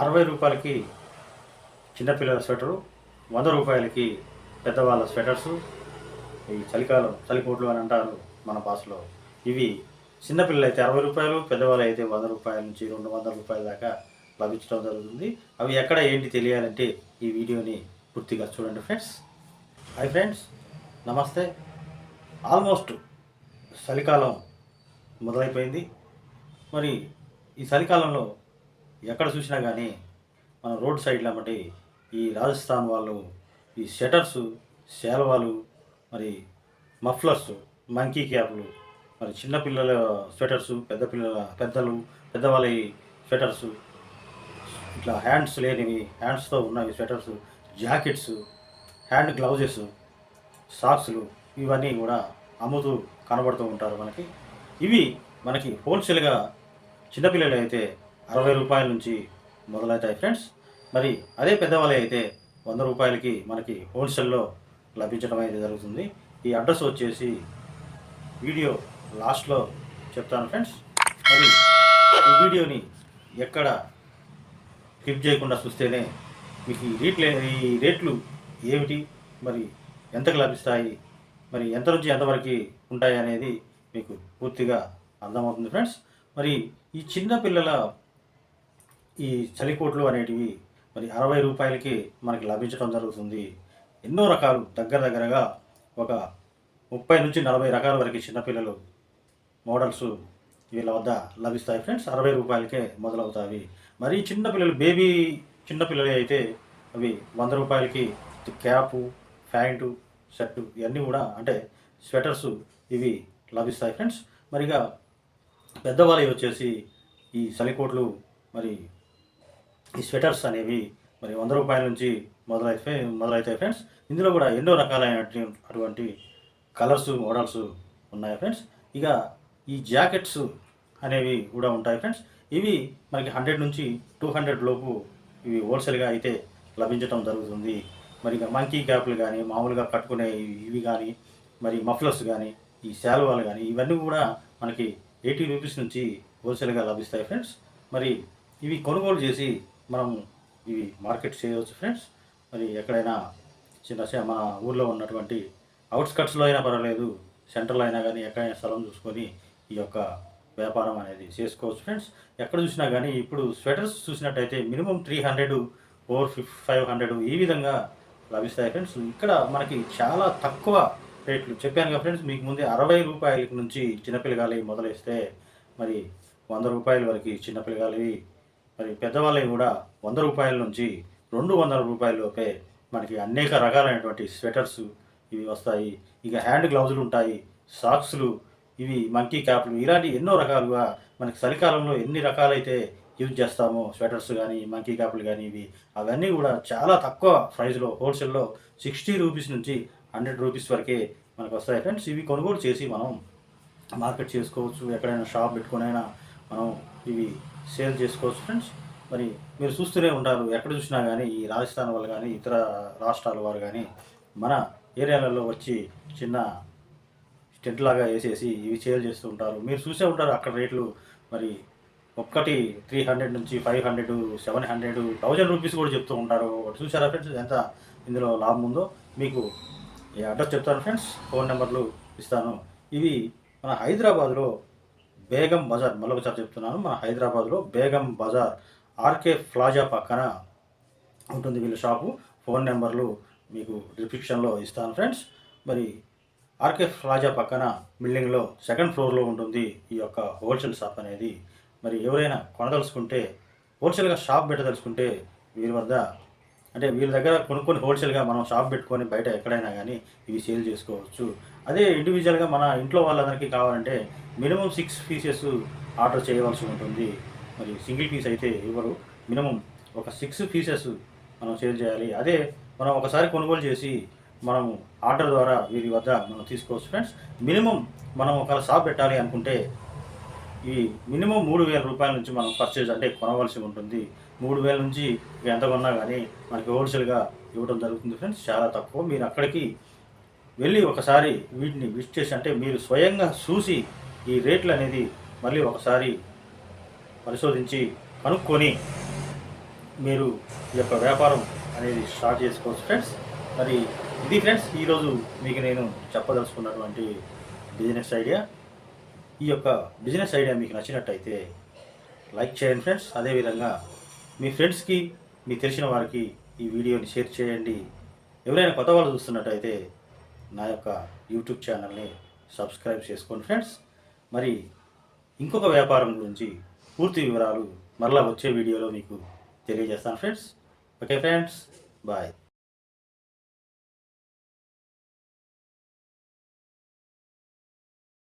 అరవై రూపాయలకి చిన్నపిల్లల స్వెటరు వంద రూపాయలకి పెద్దవాళ్ళ స్వెటర్సు ఈ చలికాలం చలికోట్లు అని అంటారు మన భాషలో. ఇవి చిన్నపిల్లలు అయితే అరవై రూపాయలు పెద్దవాళ్ళు అయితే వంద రూపాయల నుంచి రెండు వందల రూపాయల దాకా లభించడం జరుగుతుంది. అవి ఎక్కడ ఏంటి తెలియాలంటే ఈ వీడియోని పూర్తిగా చూడండి ఫ్రెండ్స్. హాయ్ ఫ్రెండ్స్ నమస్తే. ఆల్మోస్ట్ చలికాలం మొదలైపోయింది. మరి ఈ చలికాలంలో ఎక్కడ చూసినా కానీ మన రోడ్ సైడ్లో మటి ఈ రాజస్థాన్ వాళ్ళు ఈ షటర్స్ శాల్వాలు మరి మఫ్లర్స్ మంకీ క్యాప్లు మరి చిన్నపిల్లల స్వెటర్స్ పెద్ద పిల్లల పెద్దలు పెద్దవాళ్ళ స్వెటర్స్ ఇట్లా హ్యాండ్స్ లేనివి హ్యాండ్స్తో ఉన్నవి స్వెటర్స్ జాకెట్స్ హ్యాండ్ గ్లౌజెస్ సాక్స్లు ఇవన్నీ కూడా అమ్ముతూ కనబడుతూ ఉంటారు మనకి. ఇవి మనకి హోల్సేల్గా చిన్నపిల్లలు అయితే అరవై రూపాయల నుంచి మొదలవుతాయి ఫ్రెండ్స్. మరి అదే పెద్దవాళ్ళు అయితే వంద రూపాయలకి మనకి హోల్సేల్లో లభించడం అయితే జరుగుతుంది. ఈ అడ్రస్ వచ్చేసి వీడియో లాస్ట్లో చెప్తాను ఫ్రెండ్స్. మరి ఈ వీడియోని ఎక్కడ క్లిక్ చేయకుండా చూస్తేనే మీకు ఈ రేట్లే ఈ రేట్లు ఏమిటి మరి ఎంతకు లభిస్తాయి మరి ఎంత నుంచి ఎంతవరకు ఉంటాయి అనేది మీకు పూర్తిగా అర్థమవుతుంది ఫ్రెండ్స్. మరి ఈ చిన్న పిల్లల ఈ చలికోట్లు అనేటివి మరి అరవై రూపాయలకి మనకి లభించడం జరుగుతుంది. ఎన్నో రకాలు దగ్గర దగ్గరగా ఒక ముప్పై నుంచి నలభై రకాల వరకు చిన్నపిల్లలు మోడల్స్ వీళ్ళ వద్ద లభిస్తాయి ఫ్రెండ్స్. అరవై రూపాయలకే మొదలవుతాయి. మరి చిన్నపిల్లలు బేబీ చిన్నపిల్లలు అయితే అవి వంద రూపాయలకి క్యాపు ప్యాంటు షర్టు ఇవన్నీ కూడా అంటే స్వెటర్స్ ఇవి లభిస్తాయి ఫ్రెండ్స్. మరిగా పెద్దవాళ్ళు వచ్చేసి ఈ చలికోట్లు మరి ఈ స్వెటర్స్ అనేవి మరి వంద రూపాయల నుంచి మొదలైతే మొదలైతాయి ఫ్రెండ్స్. ఇందులో కూడా ఎన్నో రకాలైన అటువంటి కలర్స్ మోడల్స్ ఉన్నాయి ఫ్రెండ్స్. ఇక ఈ జాకెట్స్ అనేవి కూడా ఉంటాయి ఫ్రెండ్స్. ఇవి మనకి హండ్రెడ్ నుంచి టూ హండ్రెడ్ లోపు ఇవి హోల్సేల్గా అయితే లభించడం జరుగుతుంది. మరి ఇక మంకీ క్యాప్లు కానీ మామూలుగా కట్టుకునే ఇవి కానీ మరి మఫ్లర్స్ కానీ ఈ శాలువాలు కానీ ఇవన్నీ కూడా మనకి ఎయిటీ రూపీస్ నుంచి హోల్సేల్గా లభిస్తాయి ఫ్రెండ్స్. మరి ఇవి కొనుగోలు చేసి మనం ఇవి మార్కెట్ చేయవచ్చు ఫ్రెండ్స్. మరి ఎక్కడైనా చిన్న చిన్న మన ఊర్లో ఉన్నటువంటి అవుట్స్కట్స్లో అయినా పర్వాలేదు సెంటర్లో అయినా కానీ ఎక్కడైనా స్థలం చూసుకొని ఈ యొక్క వ్యాపారం అనేది చేసుకోవచ్చు ఫ్రెండ్స్. ఎక్కడ చూసినా కానీ ఇప్పుడు స్వెటర్స్ చూసినట్టయితే minimum three hundred four fif five hundred ఈ విధంగా లభిస్తాయి ఫ్రెండ్స్. ఇక్కడ మనకి చాలా తక్కువ రేట్లు. చెప్పాను కదా ఫ్రెండ్స్ మీకు ముందే అరవై రూపాయల నుంచి చిన్నపిల్లగాలి మొదలేస్తే మరి వంద రూపాయల వరకు చిన్నపిల్లగాలివి మరి పెద్దవాళ్ళవి కూడా వంద రూపాయల నుంచి రెండు వందల రూపాయల లోపే మనకి అనేక రకాలైనటువంటి స్వెటర్స్ ఇవి వస్తాయి. ఇక హ్యాండ్ గ్లౌజులు ఉంటాయి సాక్స్లు ఇవి మంకీ క్యాప్లు ఇలాంటి ఎన్నో రకాలుగా మనకి చలికాలంలో ఎన్ని రకాలైతే యూజ్ చేస్తామో స్వెటర్స్ కానీ మంకీ క్యాప్లు కానీ ఇవి అవన్నీ కూడా చాలా తక్కువ ప్రైస్లో హోల్సేల్లో సిక్స్టీ రూపీస్ నుంచి హండ్రెడ్ రూపీస్ వరకే మనకు వస్తాయి ఫ్రెండ్స్ ఇవి కొనుగోలు చేసి మనం మార్కెట్ చేసుకోవచ్చు. ఎక్కడైనా షాప్ పెట్టుకునైనా మనం ఇవి సేల్ చేసుకోవచ్చు ఫ్రెండ్స్. మరి మీరు చూస్తూనే ఉంటారు ఎక్కడ చూసినా కానీ ఈ రాజస్థాన్ వాళ్ళు కానీ ఇతర రాష్ట్రాల వారు కానీ మన ఏరియాలలో వచ్చి చిన్న టెంట్ లాగా వేసేసి ఇవి సేల్ చేస్తూ ఉంటారు. మీరు చూసే ఉంటారు అక్కడ రేట్లు. మరి ఒక్కటి త్రీ హండ్రెడ్ నుంచి five hundred seven hundred thousand rupees కూడా చెప్తూ ఉంటారు. ఒకటి చూసారా ఫ్రెండ్స్? ఎంత ఇందులో లాభం ఉందో మీకు ఈ అడ్రస్ చెప్తాను ఫ్రెండ్స్. ఫోన్ నెంబర్లు ఇస్తాను. ఇవి మన హైదరాబాద్లో బేగం బజార్ మరొకసారి చెప్తున్నాను. మన హైదరాబాద్లో బేగం బజార్ ఆర్కే ప్లాజా పక్కన ఉంటుంది వీళ్ళ షాపు. ఫోన్ నెంబర్లు మీకు డిస్క్రిప్షన్లో ఇస్తాను ఫ్రెండ్స్. మరి ఆర్కే ప్లాజా పక్కన బిల్డింగ్లో సెకండ్ ఫ్లోర్లో ఉంటుంది ఈ యొక్క హోల్సేల్ షాప్ అనేది. మరి ఎవరైనా కొనదలుచుకుంటే హోల్సేల్గా షాప్ పెట్టదలుచుకుంటే వీరి వద్ద అంటే వీళ్ళ దగ్గర కొనుక్కొని హోల్సేల్గా మనం షాప్ పెట్టుకొని బయట ఎక్కడైనా కానీ ఇవి సేల్ చేసుకోవచ్చు. అదే ఇండివిజువల్గా మన ఇంట్లో వాళ్ళందరికీ కావాలంటే మినిమం సిక్స్ పీసెస్ ఆర్డర్ చేయవలసి ఉంటుంది. మరి సింగిల్ పీస్ అయితే ఇవ్వరు. మినిమం ఒక సిక్స్ పీసెస్ మనం సేల్ చేయాలి. అదే మనం ఒకసారి కొనుగోలు చేసి మనం ఆర్డర్ ద్వారా వీరి వద్ద మనం తీసుకోవచ్చు. ఫ్రెండ్స్ మినిమం మనం ఒక షాప్ పెట్టాలి అనుకుంటే ఈ మినిమం మూడు వేల రూపాయల నుంచి మనం పర్చేజ్ అంటే కొనవలసి ఉంటుంది. మూడు వేల నుంచి ఎంత కొన్నా కానీ మనకి హోల్సేల్గా ఇవ్వడం జరుగుతుంది. ఫ్రెండ్స్ చాలా తక్కువ. మీరు అక్కడికి వెళ్ళి ఒకసారి వీటిని విజిట్ చేసి అంటే మీరు స్వయంగా చూసి ఈ రేట్లు అనేది మళ్ళీ ఒకసారి పరిశోధించి కనుక్కొని మీరు ఈ యొక్క వ్యాపారం అనేది స్టార్ట్ చేసుకోవచ్చు ఫ్రెండ్స్. మరి ఇది ఫ్రెండ్స్ ఈరోజు మీకు నేను చెప్పదలుచుకున్నటువంటి బిజినెస్ ఐడియా ఈ యొక్క బిజినెస్ ఐడియా మీకు నచ్చినట్టయితే లైక్ చేయండి ఫ్రెండ్స్. అదేవిధంగా మీ ఫ్రెండ్స్కి మీ తెలిసిన వారికి ఈ వీడియోని షేర్ చేయండి. ఎవరైనా కొత్త వాళ్ళు చూస్తున్నట్టయితే నా యొక్క యూట్యూబ్ ఛానల్ని సబ్స్క్రైబ్ చేసుకోండి ఫ్రెండ్స్. మరి ఇంకొక వ్యాపారం గురించి పూర్తి వివరాలు మరలా వచ్చే వీడియోలో మీకు తెలియజేస్తాను ఫ్రెండ్స్. Okay friends bye.